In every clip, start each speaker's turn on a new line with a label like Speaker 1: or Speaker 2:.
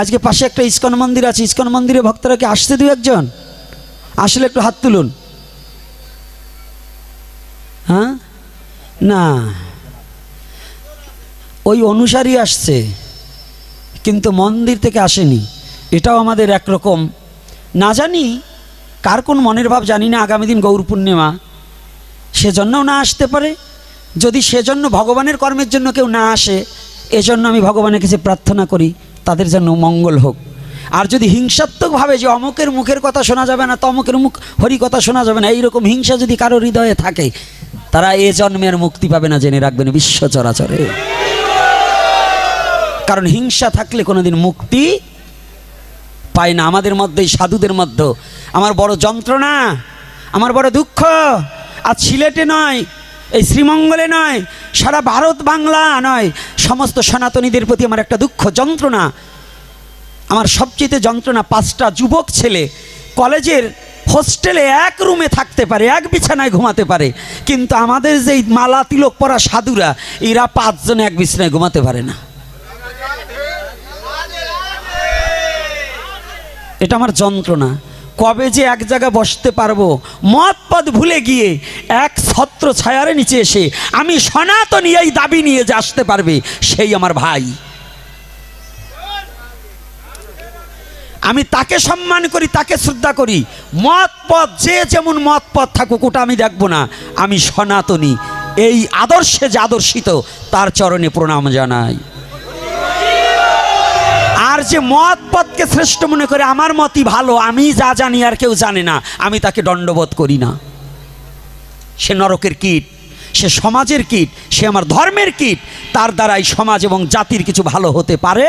Speaker 1: আজকে পাশে একটা ইস্কন মন্দির আছে, ইস্কন মন্দিরে ভক্তরা কি আসতে দু একজন? আসলে একটু হাত তুলুন। হ্যাঁ? না। ওই অনুসারী আসছে, কিন্তু মন্দির থেকে আসেনি। এটাও আমাদের একরকম না জানি কার কোন মনের ভাব, জানি না আগামী দিন গৌর পূর্ণিমা। সেজন্যও না আসতে পারে। যদি সেজন্য ভগবানের কর্মের জন্য কেউ না আসে, এজন্য আমি ভগবানের কাছে প্রার্থনা করি। তাদের যেন মঙ্গল হোক। আর যদি হিংসাত্মকভাবে যে অমুকের মুখের কথা শোনা যাবে না, তমকের মুখ হরি কথা শোনা যাবে না, এইরকম হিংসা যদি কারও হৃদয়ে থাকে, তারা এ জন্মের মুক্তি পাবে না জেনে রাখবেন বিশ্ব চরাচরে। কারণ হিংসা থাকলে কোনোদিন মুক্তি পায় না। আমাদের মধ্যে সাধুদের মধ্যে, আমার বড় যন্ত্রণা, আমার বড় দুঃখ আর সিলেটে নয়, এই শ্রীমঙ্গলে নয়, সারা ভারত বাংলা নয় সমস্ত সনাতনীদের প্রতি আমার একটা দুঃখ, যন্ত্রণা। আমার সবচেয়ে যন্ত্রণা পাঁচটা যুবক ছেলে। কলেজের হোস্টেলে এক রুমে থাকতে পারে, এক বিছানায় ঘুমাতে পারে। কিন্তু আমাদের যেই মালা তিলক পরা সাধুরা, এরা পাঁচজন এক বিছানায় ঘুমাতে পারে না। এটা আমার যন্ত্রণা। কবে যে এক জায়গায় বসতে পারব, মত পদ ভুলে গিয়ে এক ছত্র ছায়ারে নিচে এসে, আমি সনাতনী এই দাবি নিয়ে যে আসতে পারবে, সেই আমার ভাই। আমি তাকে সম্মান করি, তাকে শ্রদ্ধা করি। মত পথ, যে যেমন মত পথ থাকুক, ওটা আমি দেখব না। আমি সনাতনী, এই আদর্শে যে আদর্শিত, তার চরণে প্রণাম জানাই। আর যে মত পথকে শ্রেষ্ঠ মনে করে, আমার মতই ভালো, আমি যা জানি আর কেউ জানে না, আমি তাকে দণ্ডবোধ করি না। সে নরকের কীট, সে সমাজের কীট, সে আমার ধর্মের কীট, তার দ্বারাই সমাজ এবং জাতির কিছু ভালো হতে পারে।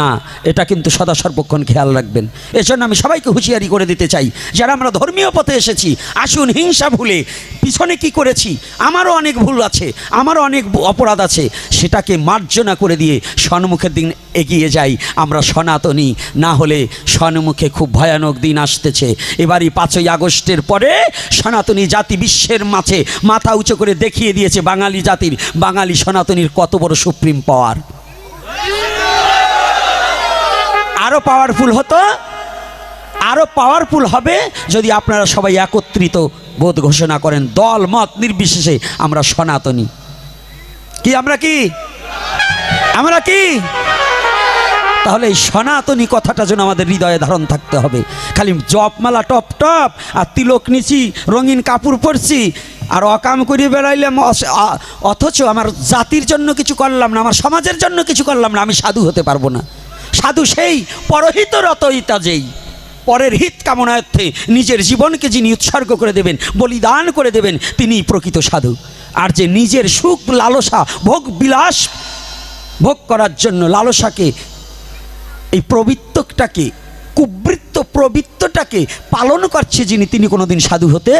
Speaker 1: না, এটা কিন্তু সদা সর্বক্ষণ খেয়াল রাখবেন। এজন্য আমি সবাইকে হুঁশিয়ারি করে দিতে চাই, যারা আমরা ধর্মীয় পথে এসেছি, আসুন হিংসা ভুলে, পিছনে কি করেছি, আমারও অনেক ভুল আছে, আমারও অনেক অপরাধ আছে, সেটাকে মার্জনা করে দিয়ে সন্মুখের দিন এগিয়ে যাই, আমরা সনাতনী, না হলে সন্মুখে খুব ভয়ানক দিন আসতেছে। এবারই পাঁচই আগস্টের পরে সনাতনী জাতি বিশ্বের মাঝে মাথা উঁচু করে দেখিয়ে দিয়েছে বাঙালি জাতির, বাঙালি সনাতনীর কত বড় সুপ্রিম পাওয়ার। আরও পাওয়ারফুল হতো আরও পাওয়ারফুল হবে যদি আপনারা সবাই একত্রিত বোধ ঘোষণা করেন, দল, মত নির্বিশেষে আমরা সনাতনী। কি, আমরা কি? আমরা কি? তাহলে এই সনাতনী কথাটা যেন আমাদের হৃদয়ে ধারণ থাকতে হবে। খালি জপমালা টপ টপ আর তিলক নিচি, রঙিন কাপড় পরছি আর অকাম করে বেড়াইলাম অথচ আমার জাতির জন্য কিছু করলাম না, আমার সমাজের জন্য কিছু করলাম না, আমি সাধু হতে পারব না। সাধু সেই পরহিত রতইতা যেই। পরের হিত কামনার্থে নিজের জীবনকে যিনি উৎসর্গ করে দেবেন, বলিদান করে দেবেন তিনি প্রকৃত সাধু। আর যে নিজের সুখ লালসা, ভোগ বিলাস, ভোগ করার জন্য লালসাকে, এই প্রবৃত্তটাকে কুবৃত্ত প্রবৃত্তটাকে পালন করছে যিনি, তিনি কোনোদিন সাধু হতে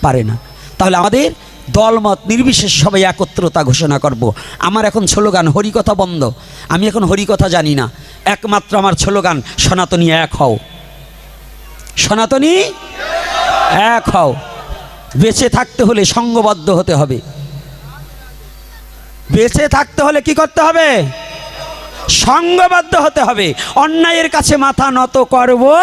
Speaker 1: পারে না। তাহলে আমাদের দলমত, নির্বিশেষ সবাই একত্রতা ঘোষণা করব। আমার এখন স্লোগান, হরিকথা বন্ধ। আমি এখন হরিকথা জানি না। একমাত্র আমার স্লোগান, সনাতনী এক হও। সনাতনী এক হও। বেঁচে থাকতে হলে সঙ্গবদ্ধ হতে হবে। বেঁচে থাকতে হলে কি করতে হবে? সঙ্গবদ্ধ হতে হবে। অন্যায়ের কাছে মাথা নত করব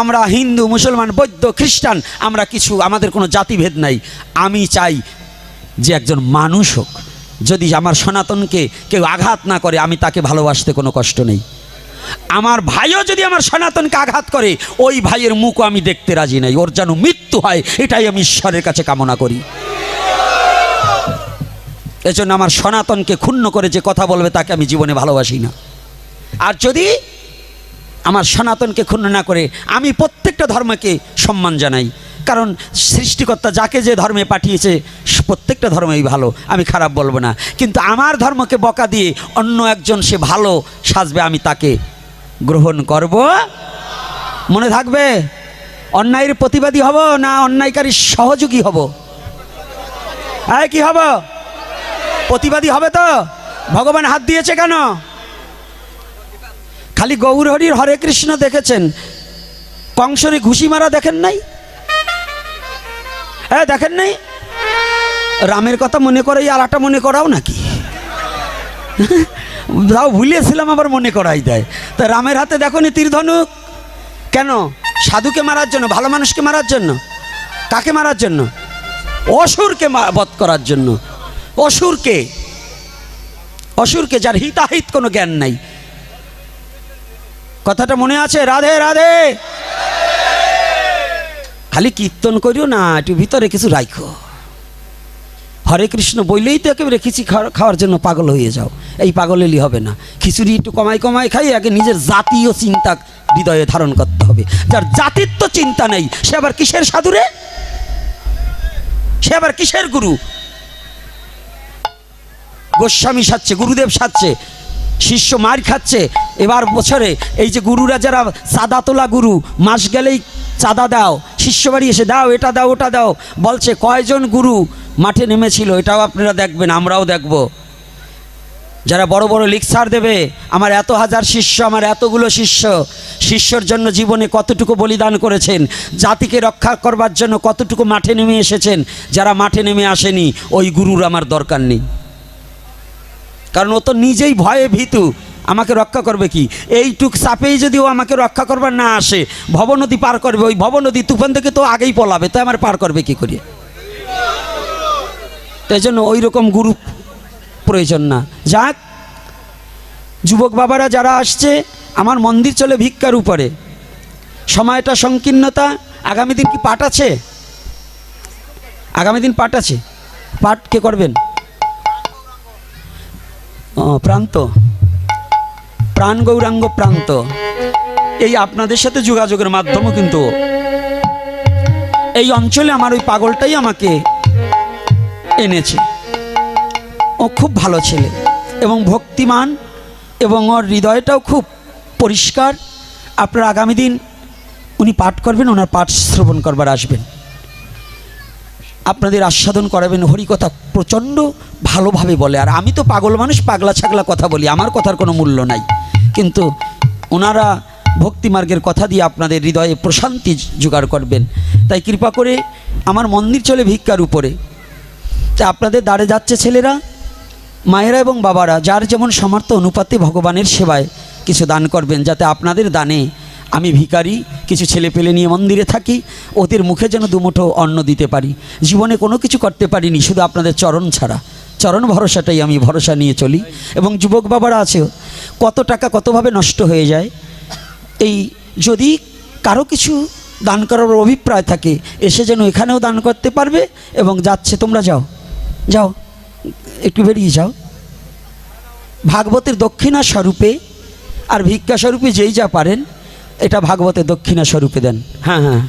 Speaker 1: আমরা হিন্দু, মুসলমান, বৌদ্ধ, খ্রিস্টান, আমরা কিছু, আমাদের কোনো জাতিভেদ নাই। আমি চাই যে একজন মানুষ হোক, যদি আমার সনাতনকে কেউ আঘাত না করে, আমি তাকে ভালোবাসতে কোনো কষ্ট নেই। আমার ভাইও যদি আমার সনাতনকে আঘাত করে, ওই ভাইয়ের মুখও আমি দেখতে রাজি নাই। ওর যেন মৃত্যু হয়, এটাই আমি ঈশ্বরের কাছে কামনা করি। এজন্য আমার সনাতনকে ক্ষুণ্ণ করে যে কথা বলবে, তাকে আমি জীবনে ভালোবাসি না। আর যদি আমার সনাতনকে ক্ষুণ্ণ না করে আমি প্রত্যেকটা ধর্মকে সম্মান জানাই। কারণ সৃষ্টিকর্তা যাকে যে ধর্মে পাঠিয়েছে প্রত্যেকটা ধর্মই ভালো, আমি খারাপ বলব না। কিন্তু আমার ধর্মকে বকা দিয়ে অন্য একজন সে ভালো সাজবে, আমি তাকে গ্রহণ করব। মনে থাকবে? অন্যায়ের প্রতিবাদী হব না অন্যায়কারীর সহযোগী হব? হ্যাঁ কি হব? প্রতিবাদী হবে তো? ভগবান হাত দিয়েছে কেন? খালি গৌরহরির হরে কৃষ্ণ দেখেছেন। কংসরে ঘুষি মারা দেখেন নাই? হ্যাঁ দেখেন নাই? রামের কথা মনে করে আর একটা মনে করাও নাকি? তাও ভুলিয়েছিলাম আবার মনে করাই দেয়। তা রামের হাতে দেখো নি তীরধনুক? কেন? সাধুকে মারার জন্য, ভালো মানুষকে মারার জন্য? কাকে মারার জন্য? অসুরকে বধ করার জন্য। অসুরকে? অসুরকে যার হিতাহিত কোনো জ্ঞান নাই। কথাটা মনে আছে? রাধে রাধে। খালি কীর্তন করিও না, একটু ভিতরে কিছু রাখো হরে কৃষ্ণ বললেই তো একেবারে খিচি খাওয়া- খাওয়ার জন্য পাগল হয়ে যাও। এই পাগল এলি হবে না। খিচুড়ি একটু কমাই কমাই খাই, আগে নিজের জাতীয় চিন্তা হৃদয়ে ধারণ করতে হবে। যার জাতির তো চিন্তা নেই, সে আবার কিসের সাধুরে? সে আবার কিসের গুরু? গোস্বামী সাচ্ছে গুরুদেব সাচ্ছে শিষ্য মার খাচ্ছে এবার বছরে এই যে গুরুরা যারা চাঁদা তোলা গুরু, মাস গেলেই চাঁদা দাও শিষ্য বাড়ি এসে দাও, এটা দাও, ওটা দাও, বলছে কয়জন গুরু মাঠে নেমেছিল, এটাও আপনারা দেখবেন, আমরাও দেখব। যারা বড় বড় লিকসার দেবে, আমার এত হাজার শিষ্য, আমার এতগুলো শিষ্য, শিষ্যর জন্য জীবনে কতটুকু বলিদান করেছেন, জাতিকে রক্ষা করবার জন্য কতটুকু মাঠে নেমে এসেছেন, যারা মাঠে নেমে আসেনি, ওই গুরুর আমার দরকার নেই। কারণ ও তো নিজেই ভয়ে ভীতু। আমাকে রক্ষা করবে কি? এইটুক চাপেই যদি ও আমাকে রক্ষা করবার না আসে ভবনদী পার করবে ওই ভবনদী তুফান থেকে তো আগেই পলাবে তো আমার পার করবে কি করে তাই জন্য ওই রকম গুরু প্রয়োজন না। যাক যুবক বাবারা যারা আসছে আমার মন্দির চলে ভিক্ষার উপরে। সময়টা সংকীর্ণতা আগামী দিন কি পাঠ আছে? আগামী দিন পাঠ আছে। পাঠ কে করবেন? ও, প্রান্ত। প্রাণ গৌরাঙ্গ প্রান্ত। এই আপনাদের সাথে যোগাযোগের মাধ্যমও কিন্তু এই অঞ্চলে আমার ওই পাগলটাই আমাকে এনেছে। ও খুব ভালো ছেলে এবং ভক্তিমান এবং ওর হৃদয়টাও খুব পরিষ্কার। আপনার আগামী দিন উনি পাঠ করবেন, ওনার পাঠ শ্রবণ করবার আসবেন। আপনাদের আস্বাদন করাবেন, হরিকথা প্রচণ্ড ভালোভাবে বলে। আর আমি তো পাগল মানুষ, পাগলা ছাগলা কথা বলি, আমার কথার কোনো মূল্য নাই। কিন্তু ওনারা ভক্তিমার্গের কথা দিয়ে আপনাদের হৃদয়ে প্রশান্তি জোগাড় করবেন। তাই কৃপা করে আমার মন্দির চলে ভিক্ষার উপরে। তা আপনাদের দাঁড়ে যাচ্ছে ছেলেরা, মায়েরা এবং বাবারা, যার যেমন সামর্থ্য অনুপাতে ভগবানের সেবায় কিছু দান করবেন, যাতে আপনাদের দানে আমি ভিখারি, কিছু ছেলে পেলে নিয়ে মন্দিরে থাকি, ওদের মুখে যেন দুমুঠো অন্ন দিতে পারি। জীবনে কোনো কিছু করতে পারিনি, শুধু আপনাদের চরণ ছাড়া। চরণ ভরসাটাই আমি ভরসা নিয়ে চলি। এবং যুবক বাবারা আছে কত টাকা কতভাবে নষ্ট হয়ে যায়। এই যদি কারও কিছু দান করার অভিপ্রায় থাকে, এসে যেন এখানেও দান করতে পারবে এবং যাচ্ছে, তোমরা যাও। যাও, একটু বেরিয়ে যাও। ভাগবতের দক্ষিণা স্বরূপে আর ভিক্ষা স্বরূপে যেই যা পারেন, এটা ভাগবতের দক্ষিণা স্বরূপে দেন। হ্যাঁ হ্যাঁ।